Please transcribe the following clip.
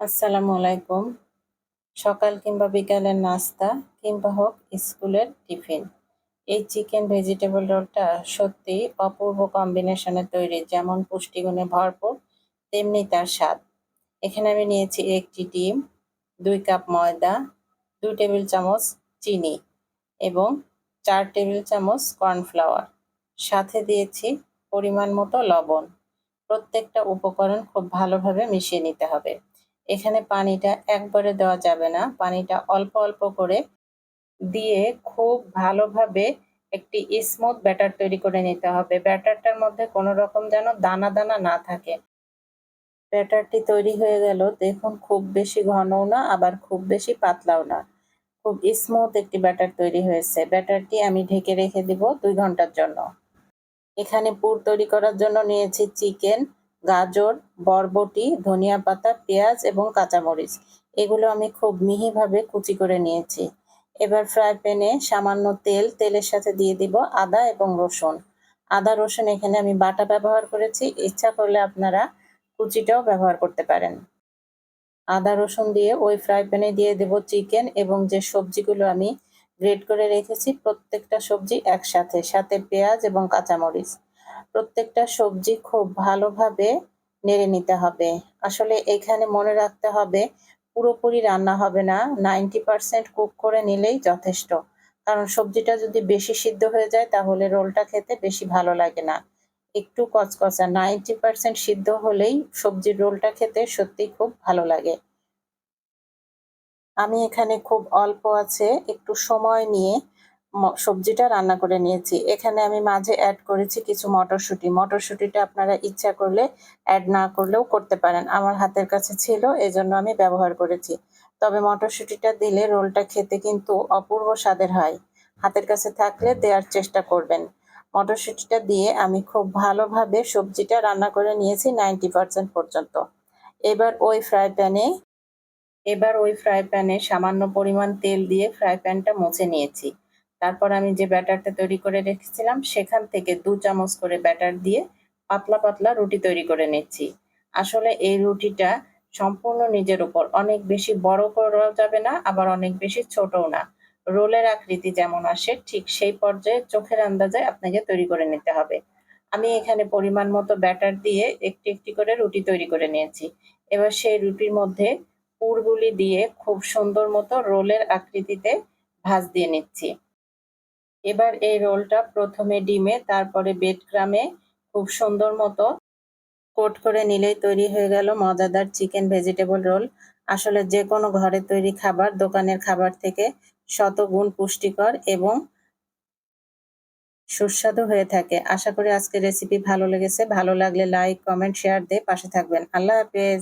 আসসালামু আলাইকুম। সকাল কিংবা বিকালের নাস্তা কিংবা হোক স্কুলের টিফিন। এই চিকেন ভেজিটেবল রোলটা সত্যি অপূর্ব কম্বিনেশনে তৈরি, যেমন পুষ্টিগুণে ভরপুর, তেমনি তার স্বাদ। এখানে আমি নিয়েছি একটি ডিম, দুই কাপ ময়দা, দুই টেবিল চামচ চিনি এবং চার টেবিল চামচ কর্নফ্লাওয়ার। সাথে দিয়েছি পরিমাণ মতো লবণ। প্রত্যেকটা উপকরণ খুব ভালোভাবে মিশিয়ে নিতে হবে। এখানে পানিটা একবারে দেওয়া যাবে না। পানিটা অল্প অল্প করে দিয়ে খুব ভালোভাবে একটি স্মুথ ব্যাটার তৈরি করে নিতে হবে। ব্যাটারটার মধ্যে কোনো রকম যেন দানা দানা না থাকে। ব্যাটারটি তৈরি হয়ে গেল। দেখুন, খুব বেশি ঘনও না, আবার খুব বেশি পাতলাও না। খুব স্মুথ একটি ব্যাটার তৈরি হয়েছে। ব্যাটারটি আমি ঢেকে রেখে দিব দুই ঘণ্টার জন্য। এখানে পুর তৈরি করার জন্য নিয়েছি চিকেন গাজর, বরবটি, ধনিয়া পাতা, পেঁয়াজ এবং কাঁচামরিচ। এগুলো আমি খুব মিহিভাবে কুচি করে নিয়েছি। এবার ফ্রাই প্যানে সামান্য তেল, তেলের সাথে দিয়ে দিব আদা এবং রসুন। আদা, রসুন এখানে আমি বাটা ব্যবহার করেছি। ইচ্ছা করলে আপনারা কুচিটাও ব্যবহার করতে পারেন। আদা, রসুন দিয়ে ওই ফ্রাই প্যানে দিয়ে দেব চিকেন এবং যে সবজিগুলো আমি গ্রেড করে রেখেছি, প্রত্যেকটা সবজি একসাথে, সাথে পেঁয়াজ এবং কাঁচামরিচ। প্রত্যেকটা সবজি খুব ভালোভাবে নেড়ে নিতে হবে। আসলে এখানে মনে রাখতে হবে, পুরোপুরি রান্না হবে না। নাইনটি পারসেন্ট কুক করে নিলেই যথেষ্ট। কারণ সবজিটা যদি বেশি সিদ্ধ হয়ে যায়, তাহলে রোলটা খেতে বেশি ভালো লাগে না। একটু কচকচা, নাইনটি পারসেন্ট সিদ্ধ হলেই সবজির রোলটা খেতে সত্যি খুব ভালো লাগে। আমি এখানে খুব অল্প আছে, একটু সময় নিয়ে সবজিটা রান্না করে নিয়েছি। এখানে আমি মাঝে অ্যাড করেছি কিছু মটরশুঁটি। মটরশুঁটিটা আপনারা ইচ্ছা করলে অ্যাড না করলেও করতে পারেন। আমার হাতের কাছে ছিল, এজন্য আমি ব্যবহার করেছি। তবে মটরশুঁটিটা দিলে রোলটা খেতে কিন্তু অপূর্ব স্বাদের হয়। হাতের কাছে থাকলে দেওয়ার চেষ্টা করবেন। মটরশুঁটিটা দিয়ে আমি খুব ভালোভাবে সবজিটা রান্না করে নিয়েছি নাইনটি পার্সেন্ট পর্যন্ত। এবার ওই ফ্রাই প্যানে এবার ওই ফ্রাই প্যানে সামান্য পরিমাণ তেল দিয়ে ফ্রাই প্যানটা মুছে নিয়েছি। তারপর আমি যে ব্যাটারটা তৈরি করে রেখেছিলাম, সেখান থেকে দু চামচ করে ব্যাটার দিয়ে পাতলা পাতলা রুটি তৈরি করে নিচ্ছি। আসলে এই রুটিটা সম্পূর্ণ নিজের উপর। অনেক বেশি বড় করা যাবে না, আবার অনেক বেশি ছোটও না। রোলের আকৃতি যেমন আসে, ঠিক সেই পর্যায়ে চোখের আন্দাজে আপনাকে তৈরি করে নিতে হবে। আমি এখানে পরিমাণ মতো ব্যাটার দিয়ে একটি একটি করে রুটি তৈরি করে নিয়েছি। এবার সেই রুটির মধ্যে পুরগুলি দিয়ে খুব সুন্দর মতো রোলের আকৃতিতে ভাজ দিয়ে নিচ্ছি। এবার এই রোলটা প্রথমে ডিমে, তারপরে বেড গ্রামে খুব সুন্দর মতো কোট করে নিলেই তৈরি হয়ে গেল মজাদার চিকেন ভেজিটেবল রোল। আসলে যে কোনো ঘরে তৈরি খাবার, দোকানের খাবার থেকে শতগুণ পুষ্টিকর এবং সুস্বাদু হয়ে থাকে। আশা করি আজকের রেসিপি ভালো লেগেছে। ভালো লাগলে লাইক কমেন্ট শেয়ার দিয়ে পাশে থাকবেন। আল্লাহ হাফেজ।